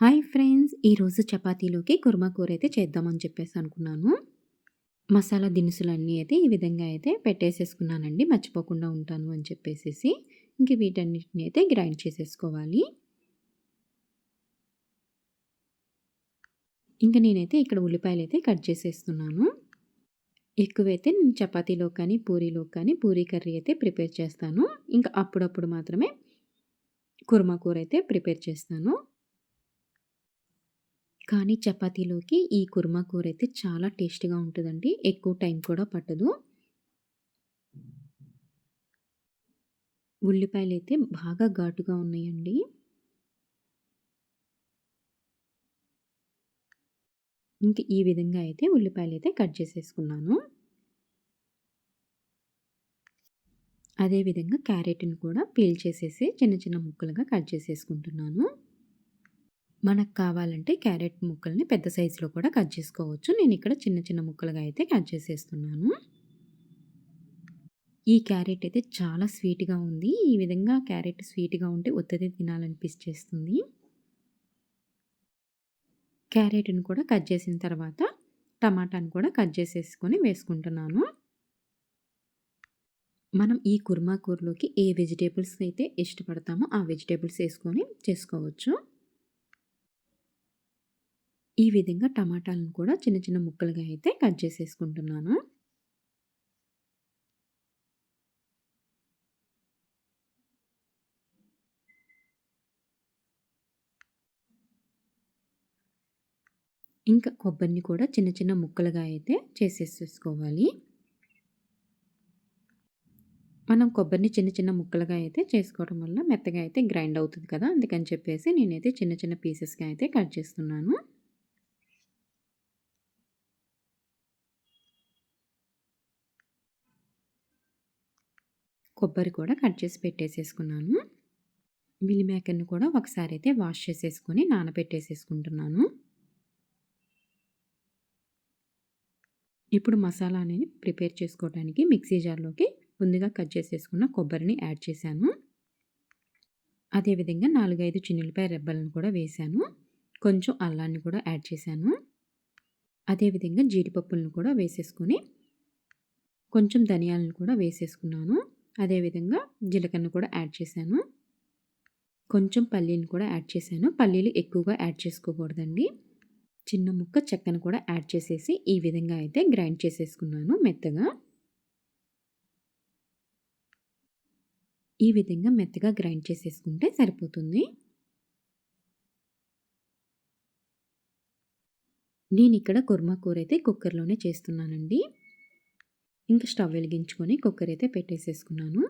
Hi friends ఈరోజు చపాతీలోకి కుర్మా కూర అయితే చేద్దామని చెప్పేసి అనుకున్నాను. మసాలా దినుసులన్నీ అయితే ఈ విధంగా అయితే పెట్టేసేసుకున్నానండి మర్చిపోకుండా ఉంటాను అని చెప్పేసి ఇంక వీటన్నిటిని అయితే గ్రైండ్ చేసేసుకోవాలి. ఇంకా నేనైతే ఇక్కడ ఉల్లిపాయలు అయితే కట్ చేసేస్తున్నాను. ఎక్కువైతే నేను చపాతీలో కానీ పూరీలో కానీ పూరీ కర్రీ అయితే ప్రిపేర్ చేస్తాను. ఇంకా అప్పుడప్పుడు మాత్రమే కుర్మా కూర అయితే ప్రిపేర్ చేస్తాను. కానీ చపాతీలోకి ఈ కుర్మా కూర అయితే చాలా టేస్ట్గా ఉంటుందండి. ఎక్కువ టైం కూడా పట్టదు. ఉల్లిపాయలు అయితే బాగా ఘాటుగా ఉన్నాయండి. ఇంక ఈ విధంగా అయితే ఉల్లిపాయలు అయితే కట్ చేసేసుకున్నాను. అదేవిధంగా క్యారెట్ని కూడా పీల్ చేసేసి చిన్న చిన్న ముక్కలుగా కట్ చేసేసుకుంటున్నాను. మనకు కావాలంటే క్యారెట్ ముక్కల్ని పెద్ద సైజులో కూడా కట్ చేసుకోవచ్చు. నేను ఇక్కడ చిన్న చిన్న ముక్కలుగా అయితే కట్ చేసేస్తున్నాను. ఈ క్యారెట్ అయితే చాలా స్వీట్గా ఉంది. ఈ విధంగా క్యారెట్ స్వీట్గా ఉంటే ఒత్తిడి తినాలనిపించేస్తుంది. క్యారెట్ని కూడా కట్ చేసిన తర్వాత టమాటాని కూడా కట్ చేసేసుకొని వేసుకుంటున్నాను. మనం ఈ కుర్మా కూరలోకి ఏ వెజిటేబుల్స్ అయితే ఇష్టపడతామో ఆ వెజిటేబుల్స్ వేసుకొని చేసుకోవచ్చు. ఈ విధంగా టమాటాలను కూడా చిన్న చిన్న ముక్కలుగా అయితే కట్ చేసేసుకుంటున్నాను. ఇంకా కొబ్బరిని కూడా చిన్న చిన్న ముక్కలుగా అయితే చేసేసుకోవాలి మనం కొబ్బరిని చిన్న చిన్న ముక్కలుగా అయితే చేసుకోవడం వల్ల మెత్తగా అయితే గ్రైండ్ అవుతుంది కదా అందుకని చెప్పేసి నేనైతే చిన్న చిన్న పీసెస్గా అయితే కట్ చేస్తున్నాను. కొబ్బరి కూడా కట్ చేసి పెట్టేసేసుకున్నాను. మిల్ మేకర్ని కూడా ఒకసారి అయితే వాష్ చేసేసుకొని నానబెట్టేసేసుకుంటున్నాను. ఇప్పుడు మసాలా అనేది ప్రిపేర్ చేసుకోవడానికి మిక్సీ జార్లోకి ముందుగా కట్ చేసేసుకున్న కొబ్బరిని యాడ్ చేశాను. అదేవిధంగా నాలుగైదు చిన్నులపై రెబ్బలను కూడా వేశాను. కొంచెం అల్లాన్ని కూడా యాడ్ చేశాను. అదేవిధంగా జీడిపప్పులను కూడా వేసేసుకొని కొంచెం ధనియాలను కూడా వేసేసుకున్నాను. అదేవిధంగా జీలకర్ర కూడా యాడ్ చేశాను. కొంచెం పల్లీని కూడా యాడ్ చేశాను. పల్లీలు ఎక్కువగా యాడ్ చేసుకోకూడదండి. చిన్న ముక్క చెక్కను కూడా యాడ్ చేసేసి ఈ విధంగా అయితే గ్రైండ్ చేసేసుకున్నాను మెత్తగా. ఈ విధంగా మెత్తగా గ్రైండ్ చేసేసుకుంటే సరిపోతుంది. నేను ఇక్కడ కుర్మా కూర అయితే కుక్కర్లోనే చేస్తున్నానండి. ఇంకా స్టవ్ వెలిగించుకొని కుక్కర్ అయితే పెట్టేసేసుకున్నాను.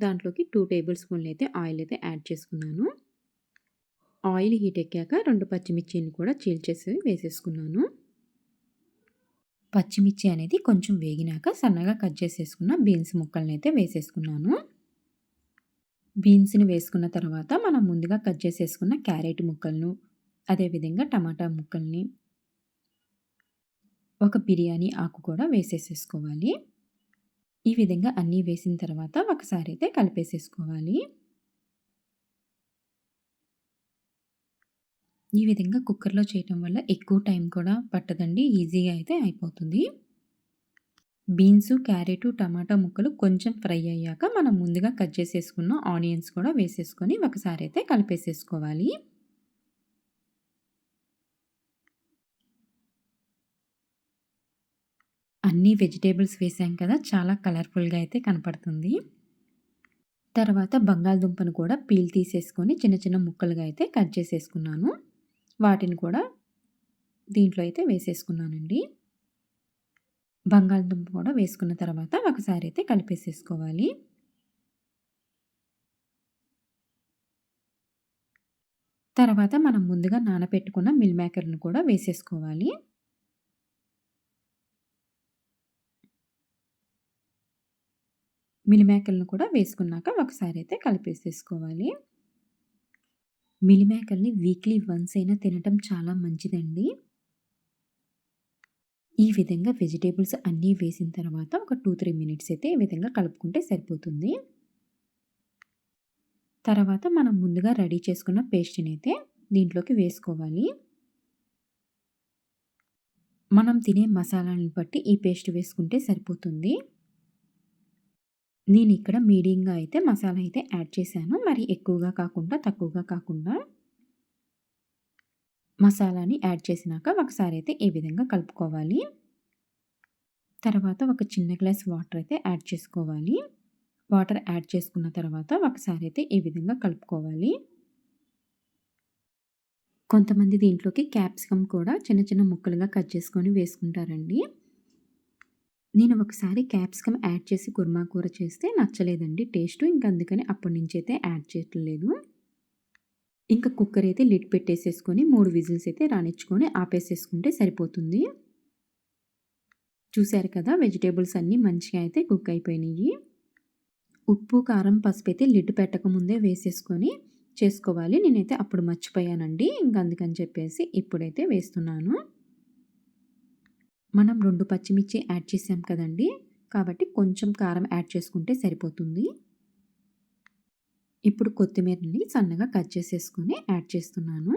దాంట్లోకి టూ టేబుల్ స్పూన్లు అయితే ఆయిల్ అయితే యాడ్ చేసుకున్నాను. ఆయిల్ హీట్ ఎక్కాక రెండు పచ్చిమిర్చిని కూడా చీల్చేసి వేసేసుకున్నాను. పచ్చిమిర్చి అనేది కొంచెం వేగినాక సన్నగా కట్ చేసేసుకున్న బీన్స్ ముక్కల్ని అయితే వేసేసుకున్నాను. బీన్స్ని వేసుకున్న తర్వాత మనం ముందుగా కట్ చేసేసుకున్న క్యారెట్ ముక్కలను అదేవిధంగా టమాటా ముక్కల్ని ఒక బిర్యానీ ఆకు కూడా వేసేసేసుకోవాలి. ఈ విధంగా అన్నీ వేసిన తర్వాత ఒకసారి అయితే కలిపేసేసుకోవాలి. ఈ విధంగా కుక్కర్లో చేయటం వల్ల ఎక్కువ టైం కూడా పట్టదండి ఈజీగా అయితే అయిపోతుంది. బీన్స్ క్యారెట్ టమాటా ముక్కలు కొంచెం ఫ్రై అయ్యాక మనం ముందుగా కట్ చేసేసుకున్న ఆనియన్స్ కూడా వేసేసుకొని ఒకసారి అయితే కలిపేసేసుకోవాలి. అన్ని వెజిటేబుల్స్ వేసాం కదా చాలా కలర్ఫుల్గా అయితే కనపడుతుంది. తర్వాత బంగాళదుంపను కూడా పీల్ తీసేసుకొని చిన్న చిన్న ముక్కలుగా అయితే కట్ చేసేసుకున్నాను. వాటిని కూడా దీంట్లో అయితే వేసేసుకున్నానండి. బంగాళదుంప కూడా వేసుకున్న తర్వాత ఒకసారి అయితే కలిపేసేసుకోవాలి. తర్వాత మనం ముందుగా నానబెట్టుకున్న మిల్ మేకర్ను కూడా వేసేసుకోవాలి. మిలిమేకలను కూడా వేసుకున్నాక ఒకసారి అయితే కలిపేసేసుకోవాలి. మిలిమేకల్ని వీక్లీ వన్స్ అయినా తినటం చాలా మంచిదండి. ఈ విధంగా వెజిటేబుల్స్ అన్నీ వేసిన తర్వాత ఒక టూ త్రీ మినిట్స్ అయితే ఈ విధంగా కలుపుకుంటే సరిపోతుంది. తర్వాత మనం ముందుగా రెడీ చేసుకున్న పేస్ట్ని అయితే దీంట్లోకి వేసుకోవాలి. మనం తినే మసాలాలను బట్టి ఈ పేస్ట్ వేసుకుంటే సరిపోతుంది. నేను ఇక్కడ మీడియంగా అయితే మసాలా అయితే యాడ్ చేశాను. మరి ఎక్కువగా కాకుండా తక్కువగా కాకుండా మసాలాని యాడ్ చేసినాక ఒకసారి అయితే ఈ విధంగా కలుపుకోవాలి? తర్వాత ఒక చిన్న గ్లాస్ వాటర్ అయితే యాడ్ చేసుకోవాలి. వాటర్ యాడ్ చేసుకున్న తర్వాత ఒకసారి అయితే ఈ విధంగా కలుపుకోవాలి? కొంతమంది దీంట్లోకి క్యాప్సికమ్ కూడా చిన్న చిన్న ముక్కలుగా కట్ చేసుకొని వేసుకుంటారండి. నేను ఒకసారి క్యాప్సికమ్ యాడ్ చేసి కుర్మా కూర చేస్తే నచ్చలేదండి. టేస్ట్ ఇంకా అందుకని అప్పటి నుంచి అయితే యాడ్ చేయట్లేదు. ఇంకా కుక్కర్ అయితే లిడ్ పెట్టేసేసుకొని మూడు విజిల్స్ అయితే రానిచ్చుకొని ఆపేసేసుకుంటే సరిపోతుంది. చూశారు కదా వెజిటేబుల్స్ అన్నీ మంచిగా అయితే కుక్ అయిపోయినాయి. ఉప్పు కారం పసుపు అయితే లిడ్ పెట్టకముందే వేసేసుకొని చేసుకోవాలి. నేనైతే అప్పుడు మర్చిపోయానండి. ఇంక అందుకని చెప్పేసి ఇప్పుడైతే వేస్తున్నాను. మనం రెండు పచ్చిమిర్చి యాడ్ చేసాం కదండి. కాబట్టి కొంచెం కారం యాడ్ చేసుకుంటే సరిపోతుంది. ఇప్పుడు కొత్తిమీరని సన్నగా కట్ చేసేసుకొని యాడ్ చేస్తున్నాను.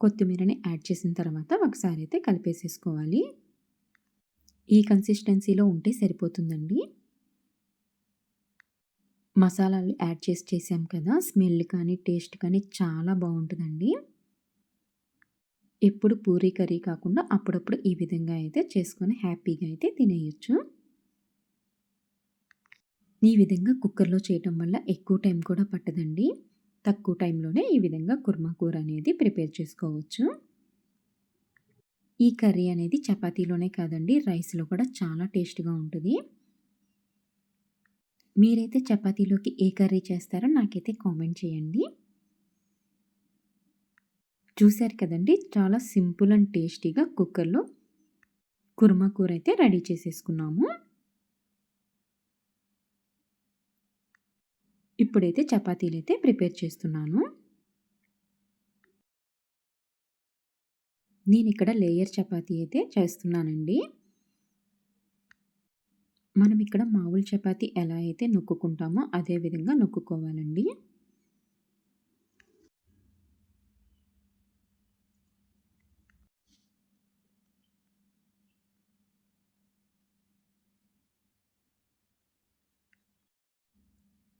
కొత్తిమీరని యాడ్ చేసిన తర్వాత ఒకసారి అయితే కలిపేసేసుకోవాలి. ఈ కన్సిస్టెన్సీలో ఉంటే సరిపోతుందండి. మసాలాలు యాడ్ చేసి చేసాం కదా. స్మెల్ కానీ టేస్ట్ కానీ చాలా బాగుంటుందండి. ఎప్పుడు పూరీ కర్రీ కాకుండా అప్పుడప్పుడు ఈ విధంగా అయితే చేసుకొని హ్యాపీగా అయితే తినేయచ్చు. ఈ విధంగా కుక్కర్లో చేయటం వల్ల ఎక్కువ టైం కూడా పట్టదండి. తక్కువ టైంలోనే ఈ విధంగా కుర్మా కూర అనేది ప్రిపేర్ చేసుకోవచ్చు. ఈ కర్రీ అనేది చపాతీలోనే కాదండి రైస్లో కూడా చాలా టేస్ట్గా ఉంటుంది. మీరైతే చపాతీలోకి ఏ కర్రీ చేస్తారో నాకైతే కామెంట్ చేయండి. చూశారు కదండి చాలా సింపుల్ అండ్ టేస్టీగా కుక్కర్లో కుర్మా కూర అయితే రెడీ చేసేసుకున్నాము. ఇప్పుడైతే చపాతీలు అయితే ప్రిపేర్ చేస్తున్నాను. నేను ఇక్కడ లేయర్ చపాతీ అయితే చేస్తున్నానండి. మనం ఇక్కడ మామూలు చపాతీ ఎలా అయితే నొక్కుకుంటామో అదే విధంగా నొక్కుకోవాలండి.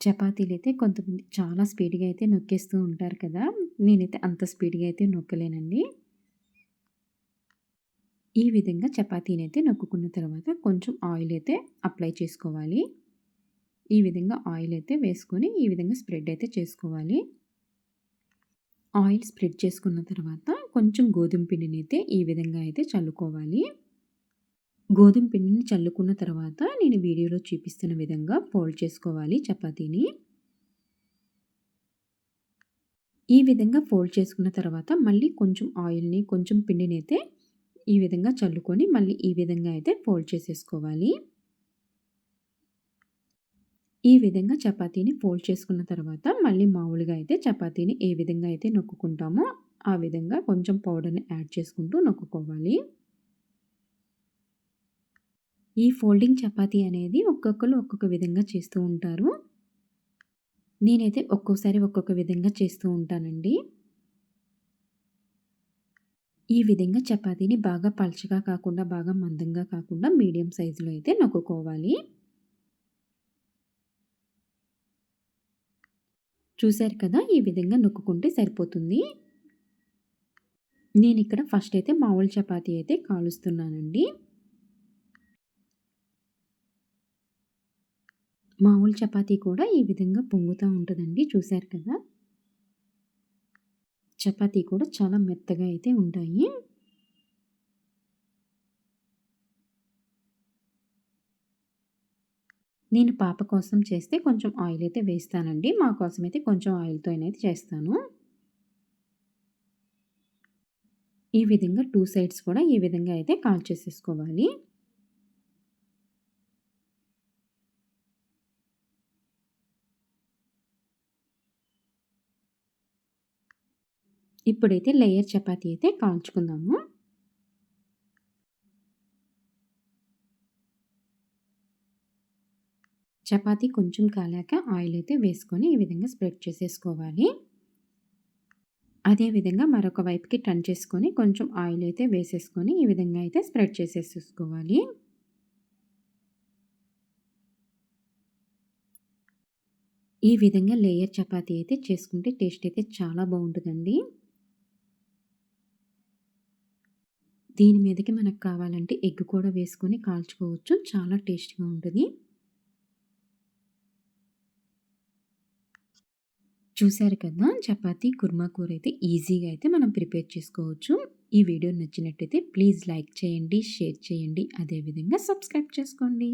చపాతీలు అయితే కొంతమంది చాలా స్పీడ్గా అయితే నొక్కేస్తూ ఉంటారు కదా! నేనైతే అంత స్పీడ్గా అయితే నొక్కలేనండి. ఈ విధంగా చపాతీని అయితే నొక్కుకున్న తర్వాత కొంచెం ఆయిల్ అయితే అప్లై చేసుకోవాలి. ఈ విధంగా ఆయిల్ అయితే వేసుకొని ఈ విధంగా స్ప్రెడ్ అయితే చేసుకోవాలి. ఆయిల్ స్ప్రెడ్ చేసుకున్న తర్వాత కొంచెం గోధుమ పిండిని అయితే ఈ విధంగా అయితే చల్లుకోవాలి. గోధుమ పిండిని చల్లుకున్న తర్వాత నేను వీడియోలో చూపిస్తున్న విధంగా ఫోల్డ్ చేసుకోవాలి చపాతీని. ఈ విధంగా ఫోల్డ్ చేసుకున్న తర్వాత మళ్ళీ కొంచెం ఆయిల్ని కొంచెం పిండిని అయితే ఈ విధంగా చల్లుకొని మళ్ళీ ఈ విధంగా అయితే ఫోల్డ్ చేసేసుకోవాలి. ఈ విధంగా చపాతీని ఫోల్డ్ చేసుకున్న తర్వాత మళ్ళీ మామూలుగా అయితే చపాతీని ఏ విధంగా అయితే నొక్కుకుంటామో ఆ విధంగా కొంచెం పౌడర్ని యాడ్ చేసుకుంటూ నొక్కుకోవాలి. ఈ ఫోల్డింగ్ చపాతీ అనేది ఒక్కొక్కరు ఒక్కొక్క విధంగా చేస్తూ ఉంటారు. నేనైతే ఒక్కోసారి ఒక్కొక్క విధంగా చేస్తూ ఉంటానండి. ఈ విధంగా చపాతీని బాగా పల్చగా కాకుండా బాగా మందంగా కాకుండా మీడియం సైజులో అయితే నొక్కుకోవాలి. చూశారు కదా ఈ విధంగా నొక్కుంటే సరిపోతుంది. నేను ఇక్కడ ఫస్ట్ అయితే మామూలు చపాతీ అయితే కాలుస్తున్నానండి. మామూలు చపాతీ కూడా ఈ విధంగా పొంగుతూ ఉంటుందండి. చూశారు కదా? చపాతీ కూడా చాలా మెత్తగా అయితే ఉంటాయి. నేను పాప కోసం చేస్తే కొంచెం ఆయిల్ అయితే వేస్తానండి. మా కోసం అయితే కొంచెం ఆయిల్తో అయితే చేస్తాను. ఈ విధంగా టూ సైడ్స్ కూడా ఈ విధంగా అయితే కాల్ చేసేసుకోవాలి ఇప్పుడైతే లేయర్ చపాతీ అయితే కాల్చుకుందాము. చపాతీ కొంచెం కాలాక ఆయిల్ అయితే వేసుకొని ఈ విధంగా స్ప్రెడ్ చేసేసుకోవాలి. అదే విధంగా మరొక వైపుకి టర్న్ చేసుకొని కొంచెం ఆయిల్ అయితే వేసేసుకొని ఈ విధంగా అయితే స్ప్రెడ్ చేసేసుకోవాలి ఈ విధంగా లేయర్ చపాతీ అయితే చేసుకుంటే టేస్ట్ అయితే చాలా బాగుంటుందండి. దీని మీదకి మనకు కావాలంటే ఎగ్ కూడా వేసుకొని కాల్చుకోవచ్చు. చాలా టేస్ట్గా ఉంటుంది. చూశారు కదా చపాతీ కుర్మా కూర అయితే ఈజీగా అయితే మనం ప్రిపేర్ చేసుకోవచ్చు. ఈ వీడియో నచ్చినట్టయితే ప్లీజ్ లైక్ చేయండి షేర్ చేయండి. అదేవిధంగా సబ్స్క్రైబ్ చేసుకోండి.